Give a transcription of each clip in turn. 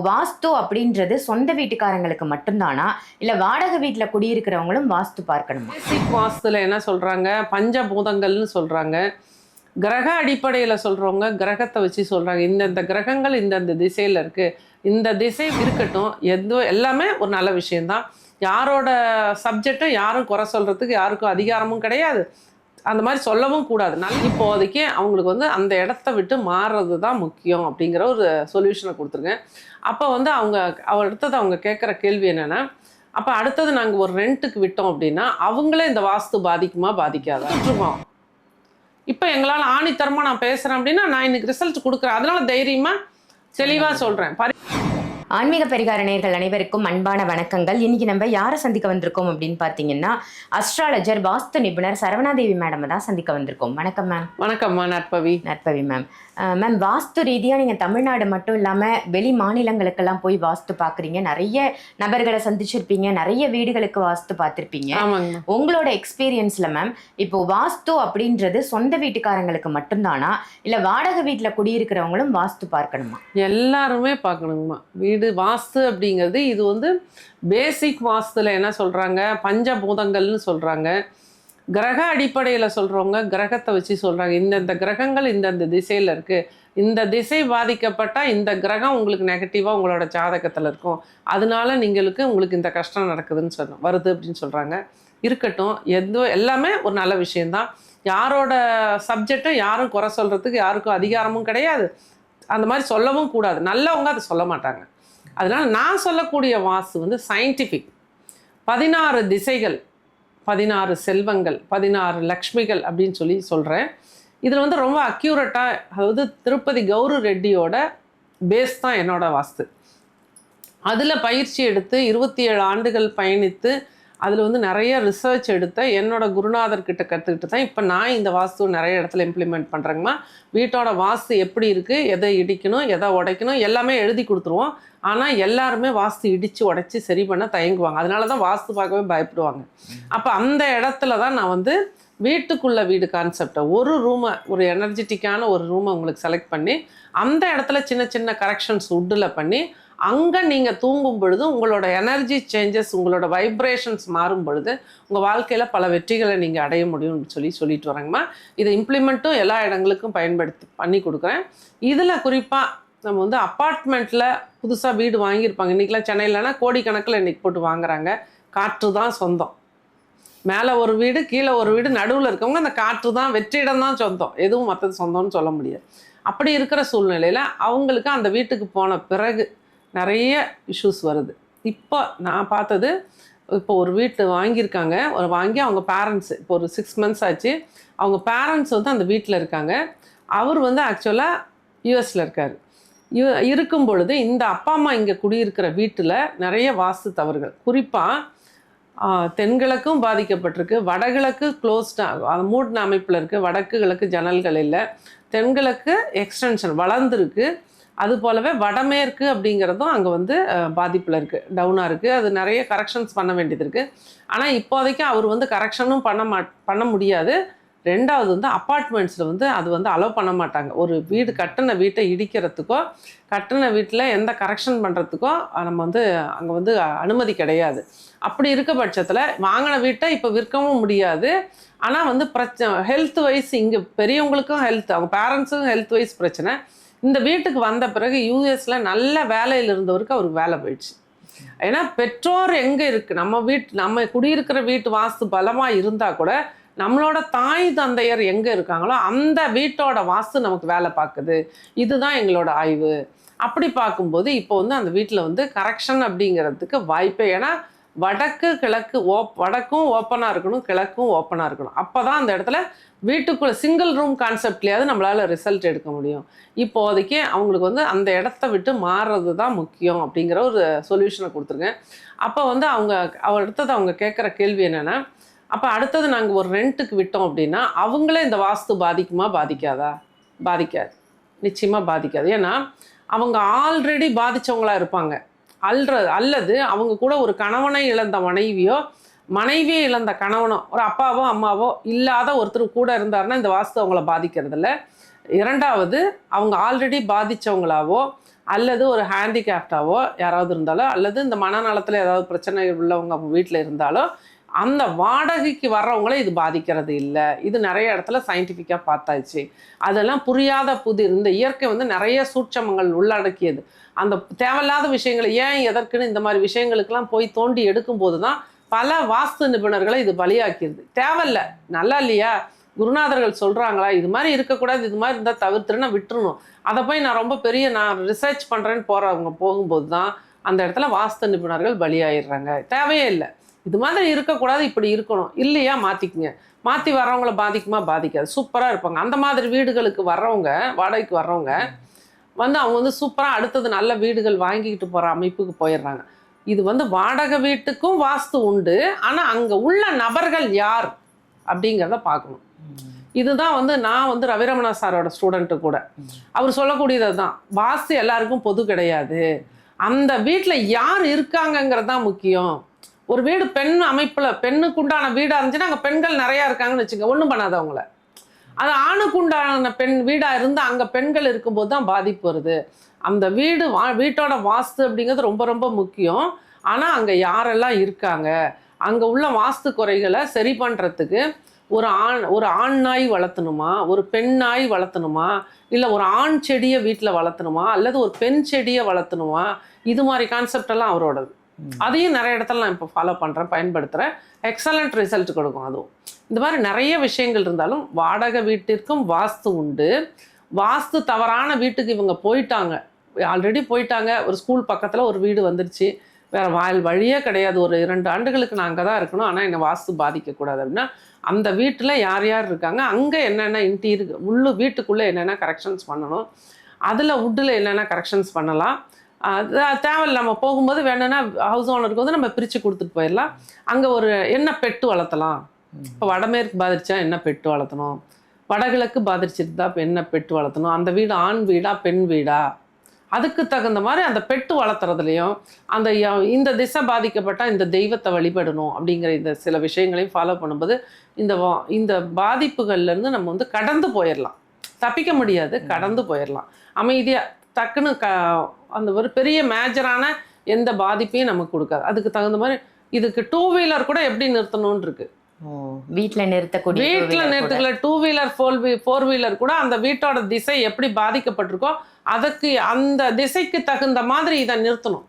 வாஸ்து அப்படின்றது சொந்த வீட்டுக்காரங்களுக்கு மட்டும்தானா? இல்லை வாடகை வீட்டில் குடியிருக்கிறவங்களும் வாஸ்து பார்க்கணும்? பேசிக் வாஸ்துல என்ன சொல்றாங்க? பஞ்சபூதங்கள்னு சொல்றாங்க. கிரக அடிப்படையில் சொல்றவங்க கிரகத்தை வச்சு சொல்றாங்க. இந்தந்த கிரகங்கள் இந்தந்த திசையில இருக்கு. இந்த திசை இருக்கட்டும் எது எல்லாமே ஒரு நல்ல விஷயம்தான். யாரோட சப்ஜெக்டும் யாரும் குறை சொல்றதுக்கு யாருக்கும் அதிகாரமும் கிடையாது. அந்த மாதிரி சொல்லவும் கூடாது. நல்ல இப்போதைக்கு அவங்களுக்கு வந்து அந்த இடத்த விட்டு மாறுறது தான் முக்கியம் அப்படிங்கிற ஒரு சொல்யூஷனை கொடுத்துருங்க அப்போ வந்து அவங்க அவ அடுத்தது அவங்க கேட்குற கேள்வி என்னென்னா அப்போ அடுத்தது நாங்கள் ஒரு ரெண்ட்டுக்கு விட்டோம் அப்படின்னா அவங்களே இந்த வாஸ்து பாதிக்குமா பாதிக்காதா? விட்டுருவோம். இப்போ எங்களால் ஆணித்தரமாக நான் பேசுகிறேன் அப்படின்னா நான் இன்னைக்கு ரிசல்ட் கொடுக்குறேன். அதனால தைரியமாக தெளிவாக சொல்கிறேன் பரி ஆன்மீக பரிகார நேயர்கள் அனைவருக்கும் அன்பான வணக்கங்கள். இன்னைக்கு நம்ம யாரை சந்திக்க வந்திருக்கோம் அப்படின்னு பாத்தீங்கன்னா அஸ்ட்ராலஜர் வாஸ்து நிபுணர் சரவணாதேவி மேடம் தான் சந்திக்க வந்திருக்கோம். வணக்கம் மேம் வணக்கம்மா நற்பவி. நற்பவி மேம் மேம் வாஸ்து ரீதியாக நீங்கள் தமிழ்நாடு மட்டும் இல்லாமல் வெளி மாநிலங்களுக்கெல்லாம் போய் வாஸ்து பார்க்குறீங்க நிறைய நபர்களை சந்திச்சிருப்பீங்க. நிறைய வீடுகளுக்கு வாஸ்து பார்த்துருப்பீங்க உங்களோட எக்ஸ்பீரியன்ஸ்ல மேம் இப்போ வாஸ்து அப்படின்றது சொந்த வீட்டுக்காரங்களுக்கு மட்டும்தானா? இல்ல வாடகை வீட்டுல குடியிருக்கிறவங்களும் வாஸ்து பார்க்கணுமா? எல்லாருமே பார்க்கணுங்கம்மா. வீடு வாஸ்து அப்படிங்கிறது இது வந்து பேசிக் வாஸ்துல என்ன சொல்கிறாங்க பஞ்சபூதங்கள்னு சொல்கிறாங்க கிரக அடிப்படையில் சொல்கிறவங்க கிரகத்தை வச்சு சொல்கிறாங்க இந்தந்த கிரகங்கள் இந்தந்த திசையில் இருக்குது இந்த திசை பாதிக்கப்பட்டால் இந்த கிரகம் உங்களுக்கு நெகட்டிவாக உங்களோட ஜாதகத்தில் இருக்கும். அதனால நீங்களுக்கு உங்களுக்கு இந்த கஷ்டம் நடக்குதுன்னு சொன்ன வருது அப்படின்னு சொல்கிறாங்க இருக்கட்டும் எந்த எல்லாமே ஒரு நல்ல விஷயந்தான் யாரோட சப்ஜெக்டும் யாரும் குறை சொல்கிறதுக்கு யாருக்கும் அதிகாரமும் கிடையாது. அந்த மாதிரி சொல்லவும் கூடாது. நல்லவங்க அதை சொல்ல மாட்டாங்க. அதனால் நான் சொல்லக்கூடிய வாஸ்து வந்து சயின்டிஃபிக் பதினாறு திசைகள் பதினாறு செல்வங்கள் பதினாறு லக்ஷ்மிகள் அப்படின்னு சொல்லி சொல்கிறேன் இதில் வந்து ரொம்ப அக்யூரட்டாக அதாவது திருப்பதி கௌரு ரெட்டியோட பேஸ் தான் என்னோட வாஸ்து. அதில் பயிற்சி எடுத்து இருபத்தி ஏழு ஆண்டுகள் பயணித்து அதில் வந்து நிறைய ரிசர்ச் எடுத்த என்னோட குருநாதர் கிட்ட கற்றுக்கிட்டு தான் இப்போ நான் இந்த வாஸ்து நிறைய இடத்துல இம்ப்ளிமெண்ட் பண்ணுறேங்கம்மா வீட்டோட வாஸ்து எப்படி இருக்குது எதை இடிக்கணும் எதை உடைக்கணும் எல்லாமே எழுதி கொடுத்துருவோம். ஆனால் எல்லாருமே வாஸ்து இடித்து உடைச்சி சரி பண்ண தயங்குவாங்க. அதனால தான் வாஸ்து பார்க்கவே பயப்படுவாங்க. அப்போ அந்த இடத்துல தான் நான் வந்து வீட்டுக்குள்ள வீடு கான்செப்டை ஒரு ரூமை ஒரு எனர்ஜெட்டிக்கான ஒரு ரூமை உங்களுக்கு செலக்ட் பண்ணி அந்த இடத்துல சின்ன சின்ன கரெக்ஷன்ஸ் உட்டில் பண்ணி அங்கே நீங்கள் தூங்கும் பொழுது உங்களோட எனர்ஜி சேஞ்சஸ் உங்களோட வைப்ரேஷன்ஸ் மாறும் பொழுது உங்கள் வாழ்க்கையில் பல வெற்றிகளை நீங்கள் அடைய முடியும்னு சொல்லி சொல்லிட்டு வரேங்கம்மா இதை இம்ப்ளிமெண்ட்டும் எல்லா இடங்களுக்கும் பயன்படுத்தி பண்ணி கொடுக்குறேன். இதில் குறிப்பாக நம்ம வந்து அப்பார்ட்மெண்ட்டில் புதுசாக வீடு வாங்கியிருப்பாங்க. இன்றைக்கெலாம் சென்னையிலனா கோடிக்கணக்கில் இன்றைக்கி போட்டு வாங்குறாங்க. காற்று தான் சொந்தம். மேலே ஒரு வீடு கீழே ஒரு வீடு நடுவில் இருக்கவங்க அந்த காற்று தான் வெற்றிடம் தான் சொந்தம். எதுவும் மற்றது சொந்தம்னு சொல்ல முடியாது. அப்படி இருக்கிற சூழ்நிலையில் அவங்களுக்கு அந்த வீட்டுக்கு போன பிறகு நிறைய இஷ்யூஸ் வருது. இப்போ நான் பார்த்தது இப்போ ஒரு வீட்டு வாங்கியிருக்காங்க. ஒரு வாங்கி அவங்க பேரண்ட்ஸ் இப்போ ஒரு சிக்ஸ் மந்த்ஸ் ஆச்சு. அவங்க பேரண்ட்ஸ் வந்து அந்த வீட்டில் இருக்காங்க. அவர் வந்து ஆக்சுவலாக யூஎஸில் இருக்கார். இவ இருக்கும் பொழுது இந்த அப்பா அம்மா இங்கே குடியிருக்கிற வீட்டில் நிறைய வாஸ்து தவறுகள். குறிப்பாக தென்கிழக்கும் பாதிக்கப்பட்டிருக்கு. வடகிழக்கு க்ளோஸ்டாக மூடின அமைப்பில் இருக்குது வடக்கு கிழக்கு ஜன்னல்கள் இல்லை. தென்கிழக்கு எக்ஸ்டென்ஷன் வளர்ந்துருக்கு. அது போலவே வடமேற்கு அப்படிங்கிறதும் அங்கே வந்து பாதிப்பில் இருக்குது டவுனாக இருக்குது அது நிறைய கரெக்ஷன்ஸ் பண்ண வேண்டியது இருக்குது ஆனால் இப்போதைக்கு அவர் வந்து கரெக்ஷனும் பண்ண மா பண்ண முடியாது. ரெண்டாவது வந்து அப்பார்ட்மெண்ட்ஸில் வந்து அது வந்து அலோவ் பண்ண மாட்டாங்க. ஒரு வீடு கட்டின வீட்டை இடிக்கிறதுக்கோ கட்டின வீட்டில் எந்த கரெக்ஷன் பண்ணுறதுக்கோ நம்ம வந்து அங்கே வந்து அனுமதி கிடையாது. அப்படி இருக்க பட்சத்தில் வாங்கின வீட்டை இப்போ விற்கவும் முடியாது. ஆனால் வந்து பிரச்சனை ஹெல்த் வைஸ் இங்கே பெரியவங்களுக்கும் ஹெல்த் அவங்க பேரண்ட்ஸுக்கும் ஹெல்த் வைஸ் பிரச்சனை. இந்த வீட்டுக்கு வந்த பிறகு யூஎஸில் நல்ல வேலையில் இருந்தவருக்கு அவருக்கு வேலை போயிடுச்சு. ஏன்னா பெற்றோர் எங்கே இருக்குது நம்ம வீட்டு நம்ம குடியிருக்கிற வீட்டு வாஸ்து பலமாக இருந்தால் கூட நம்மளோட தாய் தந்தையர் எங்கே இருக்காங்களோ அந்த வீட்டோட வாஸ்து நமக்கு வேலை பார்க்குது. இதுதான் எங்களோட ஆய்வு. அப்படி பார்க்கும்போது இப்போ வந்து அந்த வீட்டில் வந்து கரெக்ஷன் அப்படிங்கிறதுக்கு வாய்ப்பே ஏன்னா வடக்கு கிழக்கு ஓப் வடக்கும் ஓப்பனாக இருக்கணும் கிழக்கும் ஓப்பனாக இருக்கணும். அப்போ தான் அந்த இடத்துல வீட்டுக்குள்ளே சிங்கிள் ரூம் கான்செப்ட்லேயாவது நம்மளால் ரிசல்ட் எடுக்க முடியும். இப்போதைக்கு அவங்களுக்கு வந்து அந்த இடத்த விட்டு மாறுறது தான் முக்கியம் அப்படிங்கிற ஒரு சொல்யூஷனை கொடுத்துருங்க அப்போ வந்து அவங்க அடுத்தது அவங்க கேட்குற கேள்வி என்னென்னா அப்போ அடுத்தது நாங்கள் ஒரு ரெண்ட்டுக்கு விட்டோம் அப்படின்னா அவங்களே இந்த வாஸ்து பாதிக்குமா பாதிக்காதா? பாதிக்காது. நிச்சயமாக பாதிக்காது. ஏன்னா அவங்க ஆல்ரெடி பாதித்தவங்களா இருப்பாங்க. அல்ற அல்லது அவங்க கூட ஒரு கணவனை இழந்த மனைவியோ மனைவியை இழந்த கணவனோ ஒரு அப்பாவோ அம்மாவோ இல்லாத ஒருத்தர் கூட இருந்தாருன்னா இந்த வாஸ்து அவங்கள பாதிக்கிறது இல்லை இரண்டாவது அவங்க ஆல்ரெடி பாதித்தவங்களாவோ அல்லது ஒரு ஹேண்டிகேப்டாவோ யாராவது இருந்தாலோ அல்லது இந்த மனநலத்தில் ஏதாவது பிரச்சனை உள்ளவங்க வீட்டில் இருந்தாலோ அந்த வாடகைக்கு வர்றவங்கள இது பாதிக்கிறது இல்லை. இது நிறைய இடத்துல சயின்டிஃபிக்காக பார்த்தாச்சு. அதெல்லாம் புரியாத புதிர். இந்த இயற்கை வந்து நிறைய சூட்சமங்கள் உள்ளடக்கியது. அந்த தேவையில்லாத விஷயங்களை ஏன் எதற்குன்னு இந்த மாதிரி விஷயங்களுக்கெல்லாம் போய் தோண்டி எடுக்கும்போது தான் பல வாஸ்து நிபுணர்களை இது பலியாக்கிடுது தேவையில்ல. நல்லா இல்லையா? குருநாதர்கள் சொல்கிறாங்களா இது மாதிரி இருக்கக்கூடாது. இது மாதிரி இருந்தால் தவிர்த்துருன்னு விட்டுருணும் அதை போய் நான் ரொம்ப பெரிய நான் ரிசர்ச் பண்ணுறேன்னு போகிறவங்க போகும்போது தான் அந்த இடத்துல வாஸ்து நிபுணர்கள் பலியாயிடுறாங்க. தேவையே இல்லை. இது மாதிரி இருக்கக்கூடாது இப்படி இருக்கணும். இல்லையா மாற்றிக்குங்க மாற்றி வர்றவங்கள பாதிக்குமா? பாதிக்காது. சூப்பராக இருப்பாங்க. அந்த மாதிரி வீடுகளுக்கு வர்றவங்க வாடகைக்கு வர்றவங்க வந்து அவங்க வந்து சூப்பராக அடுத்தது நல்ல வீடுகள் வாங்கிக்கிட்டு போகிற அமைப்புக்கு போயிடுறாங்க. இது வந்து வாடகை வீட்டுக்கும் வாஸ்து உண்டு. ஆனால் அங்கே உள்ள நபர்கள் யார்? அப்படிங்கிறத பார்க்கணும். இதுதான் வந்து நான் வந்து ரவிரமணா சாரோட ஸ்டூடெண்ட்டு கூட. அவர் சொல்லக்கூடியது தான் வாஸ்து எல்லாருக்கும் பொது கிடையாது. அந்த வீட்டில் யார் இருக்காங்கங்கிறது தான் முக்கியம். ஒரு வீடு பெண் அமைப்பில் பெண்ணுக்கு உண்டான வீடாக இருந்துச்சுன்னா அங்கே பெண்கள் நிறையா இருக்காங்கன்னு வச்சுங்க ஒன்றும் பண்ணாத அவங்கள. அது ஆணுக்கு உண்டான பெண் வீடாக இருந்து அங்கே பெண்கள் இருக்கும்போது தான் பாதிப்பு வருது. அந்த வீடு வா வீட்டோட வாஸ்து அப்படிங்கிறது ரொம்ப ரொம்ப முக்கியம். ஆனால் அங்கே யாரெல்லாம் இருக்காங்க? அங்கே உள்ள வாஸ்து குறைகளை சரி பண்ணுறதுக்கு ஒரு ஆண் ஒரு ஆண் நாய் வளர்த்தணுமா? ஒரு பெண் நாய் வளர்த்தணுமா? இல்லை ஒரு ஆண் செடியை வீட்டில் வளர்த்தணுமா? அல்லது ஒரு பெண் செடியை வளர்த்தணுமா? இது மாதிரி கான்செப்ட் எல்லாம் அவரோடது. அதையும் நிறைய இடத்துல நான் இப்போ ஃபாலோ பண்ணுறேன் பயன்படுத்துகிறேன் எக்ஸலண்ட் ரிசல்ட் கொடுக்கும் அதுவும். இந்த மாதிரி நிறைய விஷயங்கள் இருந்தாலும் வாடகை வீட்டிற்கும் வாஸ்து உண்டு. வாஸ்து தவறான வீட்டுக்கு இவங்க போயிட்டாங்க. ஆல்ரெடி போயிட்டாங்க. ஒரு ஸ்கூல் பக்கத்தில் ஒரு வீடு வந்துருச்சு. வேற வாயில் வழியே கிடையாது. ஒரு இரண்டு ஆண்டுகளுக்கு நான் அங்கே தான் இருக்கணும். ஆனால் என்னை வாஸ்து பாதிக்கக்கூடாது அப்படின்னா அந்த வீட்டில் யார் யார் இருக்காங்க அங்கே என்னென்ன இன்டீரியர் உள்ளு வீட்டுக்குள்ளே என்னென்ன கரெக்ஷன்ஸ் பண்ணணும் அதில் வுட்டில் என்னென்ன கரெக்ஷன்ஸ் பண்ணலாம் அது தேவையில்ல. நம்ம போகும்போது வேணும்னா ஹவுஸ் ஓனருக்கு வந்து நம்ம பிரித்து கொடுத்துட்டு போயிடலாம். அங்கே ஒரு என்ன பெட்டு வளர்த்தலாம்? இப்போ வடமேற்கு பாதிச்சா என்ன பெட்டு வளர்த்தணும்? வடகிழக்கு பாதிச்சிருந்தா என்ன பெட்டு வளர்த்தணும்? அந்த வீடு ஆண் வீடா பெண் வீடா? அதுக்கு தகுந்த மாதிரி அந்த பெட்டு வளர்த்துறதுலையும் அந்த இந்த திசை பாதிக்கப்பட்டால் இந்த தெய்வத்தை வழிபடணும் அப்படிங்கிற இந்த சில விஷயங்களையும் ஃபாலோ பண்ணும்போது இந்த வா- இந்த பாதிப்புகள்லேருந்து நம்ம வந்து கடந்து போயிடலாம். தப்பிக்க முடியாது கடந்து போயிடலாம். அமைதியாக டக்குன்னு க அந்த ஒரு பெரிய மேஜரான எந்த பாதிப்பையும் நமக்கு கொடுக்காது. அதுக்கு தகுந்த மாதிரி இதுக்கு டூ வீலர் கூட எப்படி நிறுத்தணும்னு இருக்கு ஓ வீட்ல நிறுத்தக்கூடிய வீட்டில். நிறுத்துக்கல டூ வீலர் ஃபோர் வீ ஃபோர் வீலர் கூட அந்த வீட்டோட திசை எப்படி பாதிக்கப்பட்டிருக்கோ அதுக்கு அந்த திசைக்கு தகுந்த மாதிரி இதை நிறுத்தணும்.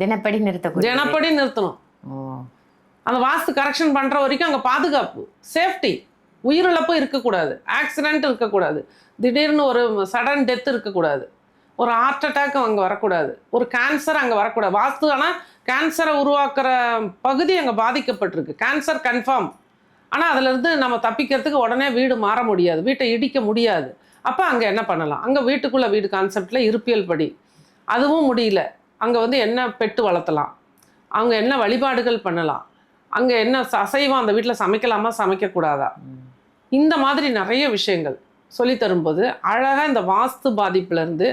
தினப்படி நிறுத்தக்கூடிய தினப்படி நிறுத்தணும். அந்த வாஸ்து கரெக்ஷன் பண்ணுற வரைக்கும் அங்கே பாதுகாப்பு சேஃப்டி உயிரிழப்பு இருக்கக்கூடாது. ஆக்சிடென்ட் இருக்கக்கூடாது. திடீர்னு ஒரு சடன் டெத் இருக்கக்கூடாது. ஒரு ஹார்ட் அட்டாக் அங்கே வரக்கூடாது. ஒரு கேன்சர் அங்கே வரக்கூடாது. வாஸ்து ஆனால் கேன்சரை உருவாக்குற பகுதி அங்கே பாதிக்கப்பட்டிருக்கு. கேன்சர் கன்ஃபார்ம் ஆனால் அதுலேருந்து நம்ம தப்பிக்கிறதுக்கு உடனே வீடு மாற முடியாது. வீட்டை இடிக்க முடியாது. அப்போ அங்கே என்ன பண்ணலாம்? அங்கே வீட்டுக்குள்ளே வீடு கான்செப்டில் இருப்பியல் படி. அதுவும் முடியல. அங்கே வந்து என்ன பெட்டு வளர்த்தலாம்? அவங்க என்ன வழிபாடுகள் பண்ணலாம்? அங்கே என்ன அசைவம் அந்த வீட்டில் சமைக்கலாமா? சமைக்கக்கூடாதா? இந்த மாதிரி நிறைய விஷயங்கள். சொல்லி தரும்போது அழகாக இந்த வாஸ்து பாதிப்புலேருந்து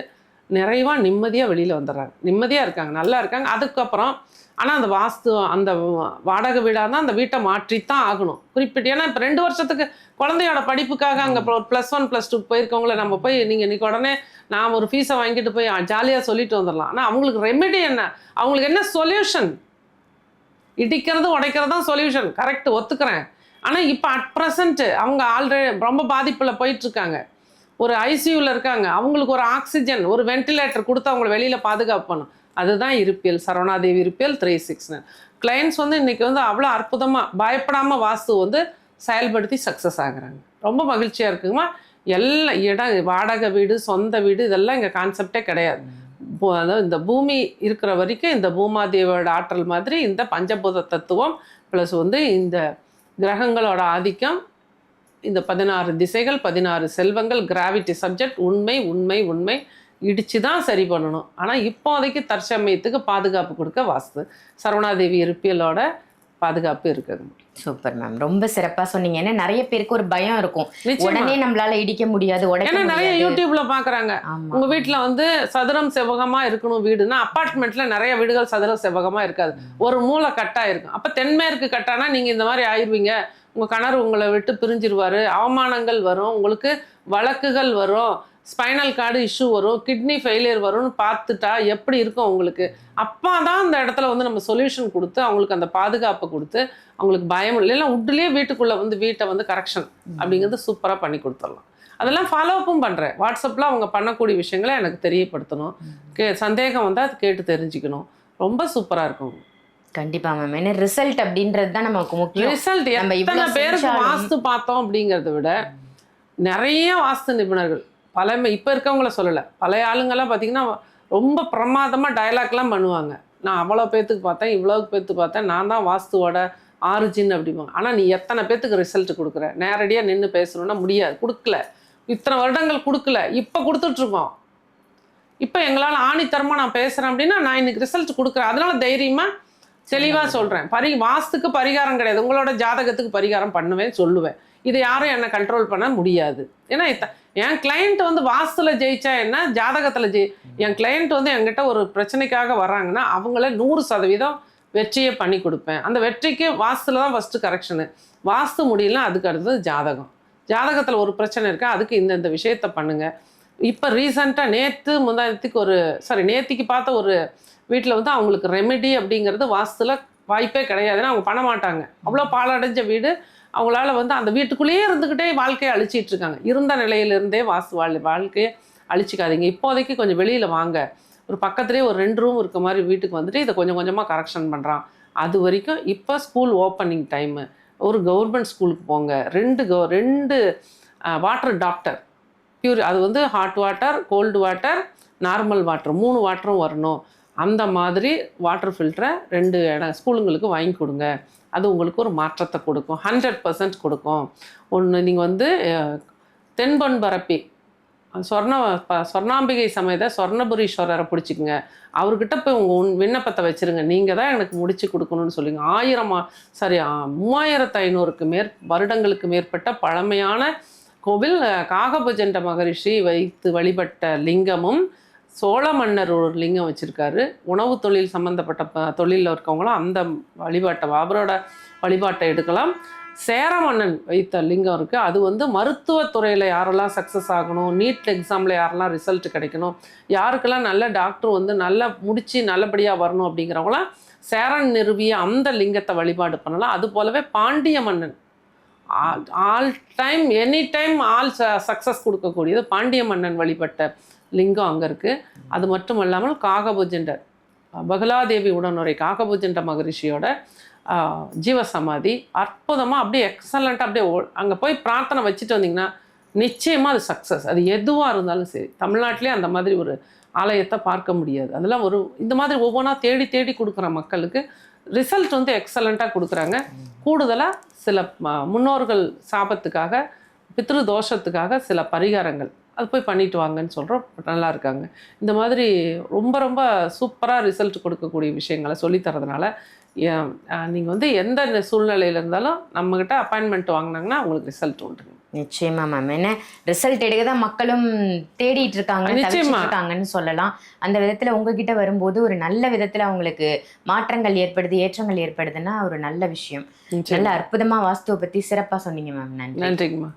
நிறைவாக நிம்மதியாக வெளியில் வந்துடுறாங்க. நிம்மதியாக இருக்காங்க நல்லா இருக்காங்க. அதுக்கப்புறம் ஆனால் அந்த வாஸ்து அந்த வாடகை வீடாக இருந்தால் அந்த வீட்டை மாற்றித்தான் ஆகணும். குறிப்பிட்டு ஏன்னா இப்போ ரெண்டு வருஷத்துக்கு குழந்தையோட படிப்புக்காக அங்கே ப்ளஸ் ஒன் ப்ளஸ் டூ போயிருக்கவங்கள நம்ம போய் நீங்கள் இன்னைக்கு உடனே நான் ஒரு ஃபீஸை வாங்கிட்டு போய் ஜாலியாக சொல்லிட்டு வந்துடலாம். ஆனால் அவங்களுக்கு ரெமெடி என்ன? அவங்களுக்கு என்ன சொல்யூஷன் இடிக்கிறது உடைக்கிறது தான் சொல்யூஷன் கரெக்ட் ஒத்துக்கிறேன். ஆனால் இப்போ அட் ப்ரெசண்ட்டு அவங்க ஆல்ரெடி ரொம்ப பாதிப்பில் போயிட்டுருக்காங்க. ஒரு ஐசியூவில் இருக்காங்க. அவங்களுக்கு ஒரு ஆக்சிஜன் ஒரு வென்டிலேட்டர் கொடுத்து அவங்கள வெளியில் பாதுகாப்பணும். அதுதான் இருப்பியல். சரவணாதேவி இருப்பியல் த்ரீ சிக்ஸ் கிளைண்ட்ஸ் வந்து இன்றைக்கி வந்து அவ்வளோ அற்புதமாக பயப்படாமல் வாஸ்து வந்து செயல்படுத்தி சக்ஸஸ் ஆகுறாங்க. ரொம்ப மகிழ்ச்சியாக இருக்குங்கம்மா. எல்லா இடம் வாடகை வீடு சொந்த வீடு இதெல்லாம் இங்கே கான்செப்டே கிடையாது. அதாவது இந்த பூமி இருக்கிற வரைக்கும் இந்த பூமாதேவியோட ஆற்றல் மாதிரி இந்த பஞ்சபூத தத்துவம் ப்ளஸ் வந்து இந்த கிரகங்களோட ஆதிக்கம் இந்த பதினாறு திசைகள் பதினாறு செல்வங்கள் கிராவிட்டி சப்ஜெக்ட் உண்மை உண்மை உண்மை இடித்து தான் சரி பண்ணணும். ஆனால் இப்போதைக்கு தற்சமயத்துக்கு பாதுகாப்பு கொடுக்க வாஸ்து. சரவணாதேவி இருப்பியலோட பாதுகாப்பு இருக்குது. சூப்பர் மேம் ரொம்ப சிறப்பா சொன்னீங்க. ஏன்னா நிறைய பேருக்கு ஒரு பயம் இருக்கும். உடனே நம்மளால இடிக்க முடியாது ஏன்னா நிறைய யூடியூப்ல பாக்குறாங்க. உங்க வீட்ல வந்து சதுரம் செவ்வகமா இருக்கணும் வீடுனா அப்பார்ட்மெண்ட்ல நிறைய வீடுகள் சதுரம் செவ்வகமா இருக்காது. ஒரு மூலை கட்டா இருக்கும். அப்ப தென்மேற்கு கட்டானா நீங்க இந்த மாதிரி ஆயிருவீங்க. உங்க கணவர் உங்களை விட்டு பிரிஞ்சிருவாரு. அவமானங்கள் வரும். உங்களுக்கு வழக்குகள் வரும். ஸ்பைனல் கார்டு இஷ்யூ வரும் கிட்னி ஃபெயிலியர் வரும்னு பார்த்துட்டா எப்படி இருக்கும் உங்களுக்கு? அப்பா தான் அந்த இடத்துல வந்து நம்ம சொல்யூஷன் கொடுத்து அவங்களுக்கு அந்த பாதுகாப்பை கொடுத்து அவங்களுக்கு பயம் இல்லை. உட்லேயே வீட்டுக்குள்ளே வந்து வீட்டை வந்து கரெக்ஷன் அப்படிங்கிறது சூப்பராக பண்ணி கொடுத்துடலாம். அதெல்லாம் ஃபாலோ அப்பும் பண்ணுறேன் வாட்ஸ்அப்பில் அவங்க பண்ணக்கூடிய விஷயங்களை எனக்கு தெரியப்படுத்தணும். கே சந்தேகம் வந்தால் அது கேட்டு தெரிஞ்சுக்கணும். ரொம்ப சூப்பராக இருக்கும். கண்டிப்பா மேம் ஏன்னா ரிசல்ட் அப்படின்றது தான் நமக்கு முக்கியம். ரிசல்ட் எத்தனை பேருக்கு வாஸ்து பார்த்தோம் அப்படிங்கிறத விட நிறைய வாஸ்து நிபுணர்கள் பழமை இப்போ இருக்கவங்கள சொல்லலை. பழைய ஆளுங்கெல்லாம் பார்த்தீங்கன்னா ரொம்ப பிரமாதமாக டயலாக்லாம் பண்ணுவாங்க. நான் அவ்வளோ பேத்துக்கு பார்த்தேன் இவ்வளோ பேத்துக்கு பார்த்தேன் நான் தான் வாஸ்துவோட ஆரிஜின் அப்படிம்பாங்க. ஆனால் நீ எத்தனை பேத்துக்கு ரிசல்ட் கொடுக்குற? நேரடியாக நின்று பேசணும்னா முடியாது. கொடுக்கல. இத்தனை வருடங்கள் கொடுக்கல. இப்போ கொடுத்துட்ருக்கோம். இப்போ எங்களால் ஆணித்தரமாக நான் பேசுகிறேன் அப்படின்னா நான் இன்னைக்கு ரிசல்ட் கொடுக்குறேன். அதனால தைரியமாக தெளிவாக சொல்கிறேன் பரி வாஸ்துக்கு பரிகாரம் கிடையாது. உங்களோட ஜாதகத்துக்கு பரிகாரம் பண்ணுவேன் சொல்லுவேன். இதை யாரும் என்னை கண்ட்ரோல் பண்ண முடியாது. ஏன்னா என் கிளையண்ட் வந்து வாஸ்துல ஜெயிச்சா என்ன? ஜாதகத்தில் ஜெயி என் கிளையண்ட் வந்து என்கிட்ட ஒரு பிரச்சனைக்காக வர்றாங்கன்னா அவங்கள நூறு சதவீதம் வெற்றியை பண்ணி கொடுப்பேன். அந்த வெற்றிக்கு வாஸ்துல தான் ஃபஸ்ட்டு கரெக்ஷனு வாஸ்து முடியலனா அதுக்கு அடுத்தது ஜாதகம். ஜாதகத்தில் ஒரு பிரச்சனை இருக்கா? அதுக்கு இந்தந்த விஷயத்த பண்ணுங்க. இப்போ ரீசண்டாக நேற்று முந்தானத்துக்கு ஒரு சாரி நேத்திக்கு பார்த்த ஒரு வீட்டில் வந்து அவங்களுக்கு ரெமெடி அப்படிங்கிறது வாஸ்துல வாய்ப்பே கிடையாதுன்னு அவங்க பண்ண மாட்டாங்க. அவ்வளோ பாழடைஞ்ச வீடு அவங்களால வந்து அந்த வீட்டுக்குள்ளேயே இருந்துக்கிட்டே வாழ்க்கையை அழிச்சிட்டு இருக்காங்க. இருந்த நிலையிலிருந்தே வாசு வாழ் வாழ்க்கையை அழிச்சிக்காதீங்க. இப்போதைக்கு கொஞ்சம் வெளியில் வாங்க. ஒரு பக்கத்துலேயே ஒரு ரெண்டு ரூம் இருக்க மாதிரி வீட்டுக்கு வந்துட்டு இதை கொஞ்சம் கொஞ்சமாக கரெக்ஷன் பண்ணுறான் அது வரைக்கும் இப்போ ஸ்கூல் ஓப்பனிங் டைமு ஒரு கவர்மெண்ட் ஸ்கூலுக்கு போங்க. ரெண்டு கவ ரெண்டு வாட்டர் டாக்டர் பியூர் அது வந்து hot water cold water normal water மூணு வாட்டரும் வரணும். அந்த மாதிரி வாட்டர் ஃபில்டரை ரெண்டு இடம் ஸ்கூலுங்களுக்கு வாங்கி கொடுங்க. அது உங்களுக்கு ஒரு மாற்றத்தை கொடுக்கும். ஹண்ட்ரட் பர்சன்ட் கொடுக்கும். ஒன்று நீங்கள் வந்து அஹ், தென்பொன் பரப்பி. சொர்ண ப- சொர்ணாம்பிகை சமயத்தை சொர்ணபுரீஸ்வரரை பிடிச்சிக்கோங்க. அவர்கிட்ட போய் உங்கள் உன் விண்ணப்பத்தை வச்சிருங்க. நீங்கள் தான் எனக்கு முடிச்சு கொடுக்கணும்னு சொல்லுங்க. ஆயிரம் சாரி ஆ, மூவாயிரத்து ஐநூறுக்கு மேற் வருடங்களுக்கு மேற்பட்ட பழமையான கோவில் அஹ், காகபுஜண்ட மகரிஷி வைத்து வழிபட்ட லிங்கமும் சோழ மன்னர் ஒரு லிங்கம் வச்சுருக்காரு. உணவு தொழில் சம்மந்தப்பட்ட தொழிலில் இருக்கவங்களும் அந்த வழிபாட்டை அவரோட வழிபாட்டை எடுக்கலாம். சேர மன்னன் வைத்த லிங்கம் இருக்குது அது வந்து மருத்துவத்துறையில் யாரெல்லாம் சக்ஸஸ் ஆகணும் நீட் எக்ஸாமில் யாரெல்லாம் ரிசல்ட் கிடைக்கணும் யாருக்கெல்லாம் நல்ல டாக்டர் வந்து நல்லா முடித்து நல்லபடியாக வரணும் அப்படிங்கிறவங்களாம் சேரன் நிறுவிய அந்த லிங்கத்தை வழிபாடு பண்ணலாம். அது போலவே பாண்டிய மன்னன். All time any time all success கொடுக்கக்கூடியது பாண்டிய மன்னன் வழிபட்ட லிங்கம் அங்கே இருக்குது அது மட்டும் இல்லாமல் காகபுஜண்டர் பகலாதேவி உடனுரை காகபுஜண்ட மகரிஷியோட ஜீவசமாதி அற்புதமாக அப்படியே எக்ஸலண்ட்டாக அப்படியே அங்கே போய் பிரார்த்தனை வச்சுட்டு வந்தீங்கன்னா நிச்சயமாக அது சக்ஸஸ் அது எதுவாக இருந்தாலும் சரி. தமிழ்நாட்டிலே அந்த மாதிரி ஒரு ஆலயத்தை பார்க்க முடியாது. அதெல்லாம் ஒரு இந்த மாதிரி ஒவ்வொன்றா தேடி தேடி கொடுக்குற மக்களுக்கு ரிசல்ட் வந்து எக்ஸலண்ட்டாக கொடுக்குறாங்க. கூடுதலாக சில முன்னோர்கள் சாபத்துக்காக பித்ரு தோஷத்துக்காக சில பரிகாரங்கள். அது போய் பண்ணிட்டு வாங்கன்னு சொல்கிறோம் நல்லா இருக்காங்க. இந்த மாதிரி ரொம்ப ரொம்ப சூப்பராக ரிசல்ட் கொடுக்கக்கூடிய விஷயங்களை சொல்லித் தரதுனால நீங்கள் வந்து எந்த சூழ்நிலையில் இருந்தாலும் நம்மக்கிட்ட அப்பாயின்மெண்ட் வாங்கினாங்கன்னா உங்களுக்கு ரிசல்ட் உண்டு. நிச்சயமா மேம் என்ன ரிசல்ட் எடுக்க தான் மக்களும் தேடிட்டு இருக்காங்க இருக்காங்கன்னு சொல்லலாம். அந்த விதத்துல உங்ககிட்ட வரும்போது ஒரு நல்ல விதத்துல அவங்களுக்கு மாற்றங்கள் ஏற்படுது ஏற்றங்கள் ஏற்படுதுன்னா ஒரு நல்ல விஷயம். நல்ல அற்புதமா வாஸ்துவை பத்தி சிறப்பா சொன்னீங்க மேம் நன்றி. நன்றிங்கம்மா